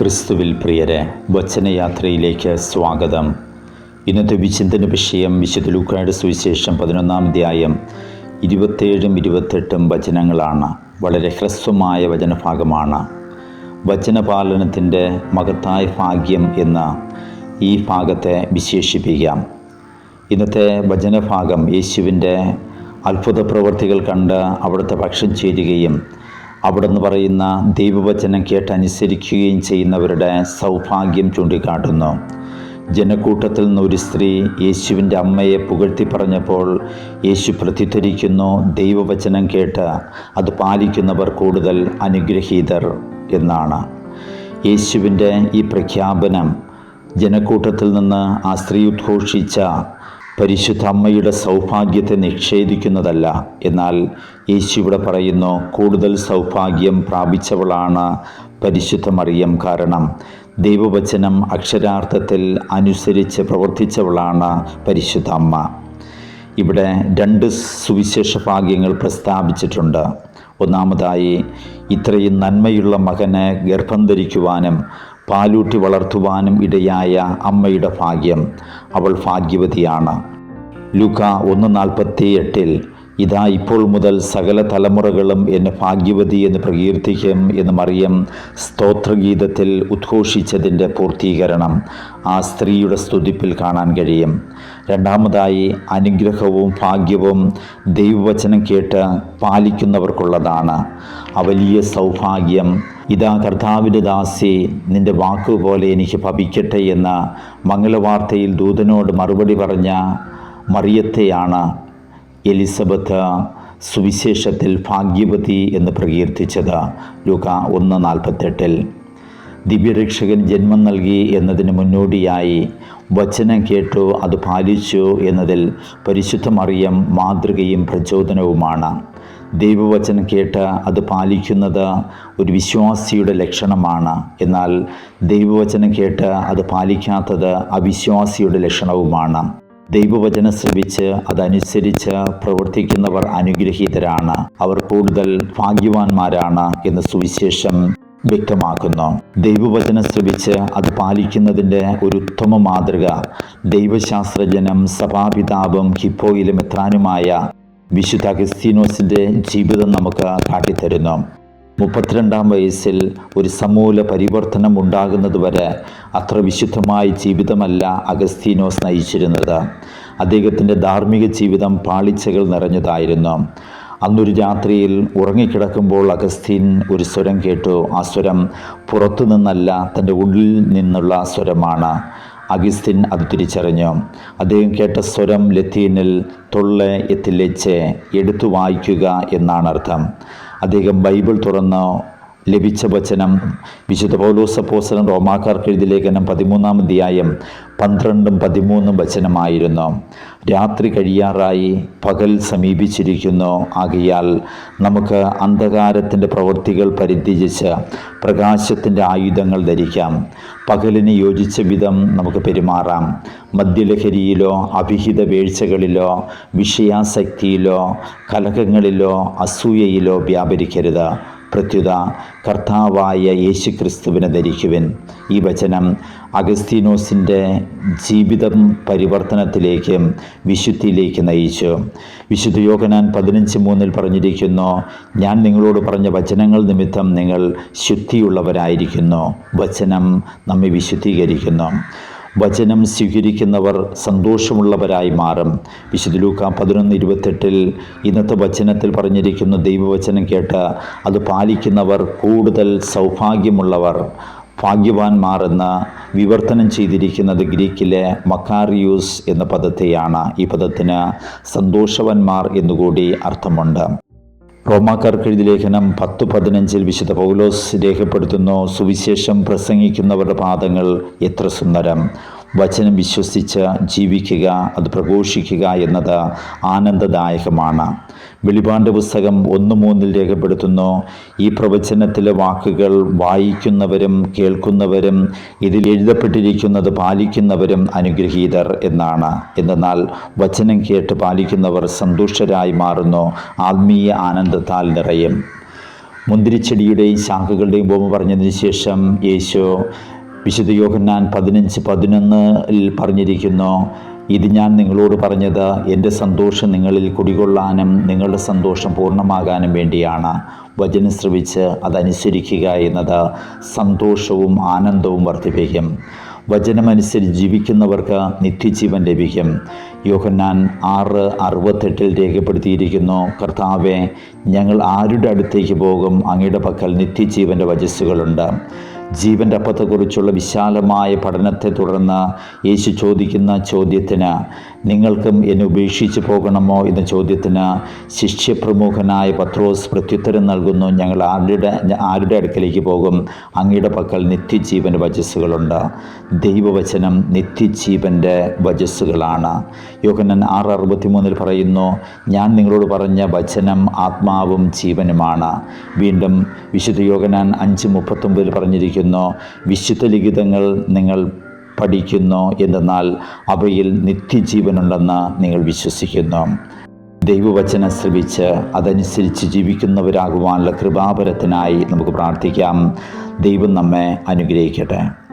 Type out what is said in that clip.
ക്രിസ്തുവിൽ പ്രിയരെ വചനയാത്രയിലേക്ക് സ്വാഗതം. ഇന്നത്തെ വിചിന്തന വിഷയം വിശുദ്ധ ലൂക്കായുടെ സുവിശേഷം പതിനൊന്നാം അധ്യായം ഇരുപത്തേഴും ഇരുപത്തെട്ടും വചനങ്ങളാണ്. വളരെ ഹ്രസ്വമായ വചനഭാഗമാണ്. വചനപാലനത്തിന്റെ മഹത്തായ ഭാഗ്യം എന്ന ഈ ഭാഗത്തെ വിശേഷിപ്പിക്കാം. ഇന്നത്തെ വചനഭാഗം യേശുവിന്റെ അത്ഭുത പ്രവൃത്തികൾ കണ്ട് അവിടുത്തെ ഭക്ഷണം ചേരുകയും അവിടുന്ന് പറയുന്ന ദൈവവചനം കേട്ടനുസരിക്കുകയും ചെയ്യുന്നവരുടെ സൗഭാഗ്യം ചൂണ്ടിക്കാട്ടുന്നു. ജനക്കൂട്ടത്തിൽ നിന്ന് ഒരു സ്ത്രീ യേശുവിന്റെ അമ്മയെ പുകഴ്ത്തി പറഞ്ഞപ്പോൾ യേശു പ്രതിധരിക്കുന്നു ദൈവവചനം കേട്ട് അത് പാലിക്കുന്നവർ കൂടുതൽ അനുഗ്രഹീതർ എന്നാണ്. യേശുവിന്റെ ഈ പ്രഖ്യാപനം ജനക്കൂട്ടത്തിൽ നിന്ന് ആ സ്ത്രീ ഉദ്ഘോഷിച്ച പരിശുദ്ധ അമ്മയുടെ സൗഭാഗ്യത്തെ നിഷേധിക്കുന്നതല്ല. എന്നാൽ യേശു ഇവിടെ പറയുന്നു കൂടുതൽ സൗഭാഗ്യം പ്രാപിച്ചവളാണ് പരിശുദ്ധ മറിയം. കാരണം ദൈവവചനം അക്ഷരാർത്ഥത്തിൽ അനുസരിച്ച് പ്രവർത്തിച്ചവളാണ് പരിശുദ്ധ അമ്മ. ഇവിടെ രണ്ട് സുവിശേഷ ഭാഗ്യങ്ങൾ പ്രസ്താവിച്ചിട്ടുണ്ട്. ഒന്നാമതായി ഇത്രയും നന്മയുള്ള മകനെ ഗർഭം ധരിക്കുവാനും പാലൂട്ടി വളർത്തുവാനും ഇടയായ അമ്മയുടെ ഭാഗ്യം അവൾ ഭാഗ്യവതിയാണ്. ലുക ഒന്ന് നാൽപ്പത്തി എട്ടിൽ ഇതാ ഇപ്പോൾ മുതൽ സകല തലമുറകളും എന്നെ ഭാഗ്യവതി എന്ന് പ്രകീർത്തിക്കും എന്ന് മറിയം സ്തോത്രഗീതത്തിൽ ഉദ്ഘോഷിച്ചതിന്റെ പൂർത്തീകരണം ആ സ്ത്രീയുടെ സ്തുതിപ്പിൽ കാണാൻ കഴിയും. രണ്ടാമതായി അനുഗ്രഹവും ഭാഗ്യവും ദൈവവചനം കേട്ട് പാലിക്കുന്നവർക്കുള്ളതാണ്. ആ വലിയ സൗഭാഗ്യം. ഇതാ കർത്താവിന്റെ ദാസി നിന്റെ വാക്കുപോലെ എനിക്ക് ഭവിക്കട്ടെ എന്ന മംഗളവാർത്തയിൽ ദൂതനോട് മറുപടി പറഞ്ഞ മറിയത്തെയാണ് എലിസബത്ത് സുവിശേഷത്തിൽ ഭാഗ്യവതി എന്ന് പ്രകീർത്തിച്ചത്. ലൂക്ക ഒന്ന് നാൽപ്പത്തെട്ടിൽ. ദിവ്യരക്ഷകൻ ജന്മം നൽകി എന്നതിന് മുന്നോടിയായി വചനം കേട്ടു അത് പാലിച്ചു എന്നതിൽ പരിശുദ്ധമറിയം മാതൃകയും പ്രചോദനവുമാണ്. ദൈവവചനം കേട്ട് അത് പാലിക്കുന്നത് ഒരു വിശ്വാസിയുടെ ലക്ഷണമാണ്. എന്നാൽ ദൈവവചനം കേട്ട് അത് പാലിക്കാത്തത് അവിശ്വാസിയുടെ ലക്ഷണവുമാണ്. ദൈവവചനം ശ്രമിച്ച് അതനുസരിച്ച് പ്രവർത്തിക്കുന്നവർ അനുഗ്രഹീതരാണ്. അവർ കൂടുതൽ ഭാഗ്യവാന്മാരാണ് എന്ന് സുവിശേഷം വ്യക്തമാക്കുന്നു. ദൈവവചനം ശ്രമിച്ച് അത് പാലിക്കുന്നതിന്റെ ഒരു ഉത്തമ മാതൃക. ദൈവശാസ്ത്രജനം സഭാപിതാവും ഹിപ്പോയിലും എത്രാനുമായ വിശുദ്ധ അഗസ്തീനോസിന്റെ ജീവിതം നമുക്ക് കാട്ടിത്തരുന്നു. മുപ്പത്തിരണ്ടാം വയസ്സിൽ ഒരു സമൂല പരിവർത്തനം ഉണ്ടാകുന്നതുവരെ അത്ര വിശുദ്ധമായ ജീവിതമല്ല അഗസ്തീനോസ് നയിച്ചിരുന്നത്. അദ്ദേഹത്തിന്റെ ധാർമ്മിക ജീവിതം പാളിച്ചകൾ നിറഞ്ഞതായിരുന്നു. അന്നൊരു രാത്രിയിൽ ഉറങ്ങിക്കിടക്കുമ്പോൾ അഗസ്തീൻ ഒരു സ്വരം കേട്ടു. ആ സ്വരം പുറത്തു നിന്നല്ല തന്റെ ഉള്ളിൽ നിന്നുള്ള സ്വരമാണ്. അഗസ്തിൻ അത് തിരിച്ചറിഞ്ഞു. അദ്ദേഹം കേട്ട സ്വരം ലത്തീനിൽ തൊള്ളെ എത്തിലെച്ച് എടുത്തു വായിക്കുക എന്നാണ് അർത്ഥം അദ്ദേഹം ബൈബിൾ തുറന്ന് ലഭിച്ച വചനം. വിശുദ്ധ പൗലോസ് അപ്പോസ്തലൻ റോമാക്കാർക്ക് എഴുതി ലേഖനം പതിമൂന്നാം അധ്യായം പന്ത്രണ്ടും പതിമൂന്നും വചനമായിരുന്നു. രാത്രി കഴിയാറായി പകൽ സമീപിച്ചിരിക്കുന്നു. ആകയാൽ നമുക്ക് അന്ധകാരത്തിന്റെ പ്രവൃത്തികൾ പരിത്യജിച്ച് പ്രകാശത്തിന്റെ ആയുധങ്ങൾ ധരിക്കാം. പകലിന് യോജിച്ച വിധം നമുക്ക് പെരുമാറാം. മദ്യലഹരിയിലോ അഭിഹിത വീഴ്ചകളിലോ വിഷയാസക്തിയിലോ കലഹങ്ങളിലോ അസൂയയിലോ വ്യാപരിക്കരുത്. പ്രത്യുത കർത്താവായ യേശു ക്രിസ്തുവിനെ ധരിക്കുവിൻ. ഈ വചനം അഗസ്തീനോസിന്റെ ജീവിതം പരിവർത്തനത്തിലേക്ക് വിശുദ്ധിയിലേക്ക് നയിച്ചു. വിശുദ്ധ യോഗനാൻ പതിനഞ്ച് മൂന്നിൽ പറഞ്ഞിരിക്കുന്നു ഞാൻ നിങ്ങളോട് പറഞ്ഞ വചനങ്ങൾ നിമിത്തം നിങ്ങൾ ശുദ്ധിയുള്ളവരായിരിക്കുന്നു. വചനം നമ്മെ വിശുദ്ധീകരിക്കുന്നു. വചനം സ്വീകരിക്കുന്നവർ സന്തോഷമുള്ളവരായി മാറും. വിശുദ്ധ ലൂക്ക പതിനൊന്ന് ഇരുപത്തെട്ടിൽ ഇന്നത്തെ വചനത്തിൽ പറഞ്ഞിരിക്കുന്ന ദൈവവചനം കേട്ട് അത് പാലിക്കുന്നവർ കൂടുതൽ സൗഭാഗ്യമുള്ളവർ ഭാഗ്യവാന്മാർ എന്ന് വിവർത്തനം ചെയ്തിരിക്കുന്നത് ഗ്രീക്കിലെ മക്കാറിയൂസ് എന്ന പദത്തെയാണ്. ഈ പദത്തിന് സന്തോഷവാന്മാർ എന്നുകൂടി അർത്ഥമുണ്ട്. റോമാക്കാർക്ക് എഴുതി ലേഖനം പത്ത് പതിനഞ്ചിൽ വിശുദ്ധ പൗലോസ് രേഖപ്പെടുത്തുന്നു. സുവിശേഷം പ്രസംഗിക്കുന്നവരുടെ പാദങ്ങൾ എത്ര സുന്ദരം. വചനം വിശ്വസിച്ച് ജീവിക്കുക അത് പ്രഘോഷിക്കുക എന്നത് ആനന്ദദായകമാണ്. വെളിപാണ്ട് പുസ്തകം ഒന്ന് മൂന്നിൽ രേഖപ്പെടുത്തുന്നു ഈ പ്രവചനത്തിലെ വാക്കുകൾ വായിക്കുന്നവരും കേൾക്കുന്നവരും ഇതിൽ എഴുതപ്പെട്ടിരിക്കുന്നത് പാലിക്കുന്നവരും അനുഗ്രഹീതർ എന്നാണ്. എന്നാൽ വചനം കേട്ട് പാലിക്കുന്നവർ സന്തുഷ്ടരായി മാറുന്നു ആത്മീയ ആനന്ദത്താൽ നിറയും. മുന്തിരിച്ചെടിയുടെയും ശാഖകളുടെയും ഉപമ പറഞ്ഞതിന് ശേഷം യേശു വിശുദ്ധ യോഹന്നാൻ പതിനഞ്ച് പതിനൊന്നിൽ പറഞ്ഞിരിക്കുന്നു ഇത് ഞാൻ നിങ്ങളോട് പറഞ്ഞത് എന്റെ സന്തോഷം നിങ്ങളിൽ കുടികൊള്ളാനും നിങ്ങളുടെ സന്തോഷം പൂർണമാകാനും വേണ്ടിയാണ്. വചനം ശ്രവിച്ച് അതനുസരിക്കുക എന്നത് സന്തോഷവും ആനന്ദവും വർദ്ധിപ്പിക്കും. വചനമനുസരിച്ച് ജീവിക്കുന്നവർക്ക് നിത്യജീവൻ ലഭിക്കും. യോഹന്നാൻ ആറ് അറുപത്തെട്ടിൽ രേഖപ്പെടുത്തിയിരിക്കുന്നു കർത്താവെ ഞങ്ങൾ ആരുടെ അടുത്തേക്ക് പോകും? അങ്ങയുടെ പക്കൽ നിത്യജീവന്റെ വചസ്സുകളുണ്ട്. ജീവന്റെ അപ്പത്തെക്കുറിച്ചുള്ള വിശാലമായ പഠനത്തെ തുടർന്ന് യേശു ചോദിക്കുന്ന ചോദ്യത്തിന് നിങ്ങൾക്കും എന്നെ ഉപേക്ഷിച്ച് പോകണമോ എന്ന ചോദ്യത്തിന് ശിഷ്യപ്രമുഖനായ പത്രോസ് പ്രത്യുത്തരം നൽകുന്നു. ഞങ്ങൾ ആരുടെ ആരുടെ അടുക്കലേക്ക് പോകും? അങ്ങയുടെ പക്കൽ നിത്യജീവന്റെ വചസ്സുകളുണ്ട് ദൈവവചനം നിത്യജീവന്റെ വചസ്സുകളാണ് യോഹനൻ ആറ് അറുപത്തിമൂന്നിൽ പറയുന്നു ഞാൻ നിങ്ങളോട് പറഞ്ഞ വചനം ആത്മാവും ജീവനുമാണ്. വീണ്ടും വിശുദ്ധ യോഗനാൻ അഞ്ച് മുപ്പത്തൊമ്പതിൽ പറഞ്ഞിരിക്കുന്നു വിശുദ്ധ ലിഖിതങ്ങൾ നിങ്ങൾ പഠിക്കുന്നു. എന്തെന്നാൽ അവയിൽ നിത്യജീവനുണ്ടെന്ന് നിങ്ങൾ വിശ്വസിക്കുന്നു. ദൈവവചനം ശ്രമിച്ച് അതനുസരിച്ച് ജീവിക്കുന്നവരാകുവാനുള്ള കൃപാപരത്തിനായി നമുക്ക് പ്രാർത്ഥിക്കാം. ദൈവം നമ്മെ അനുഗ്രഹിക്കട്ടെ.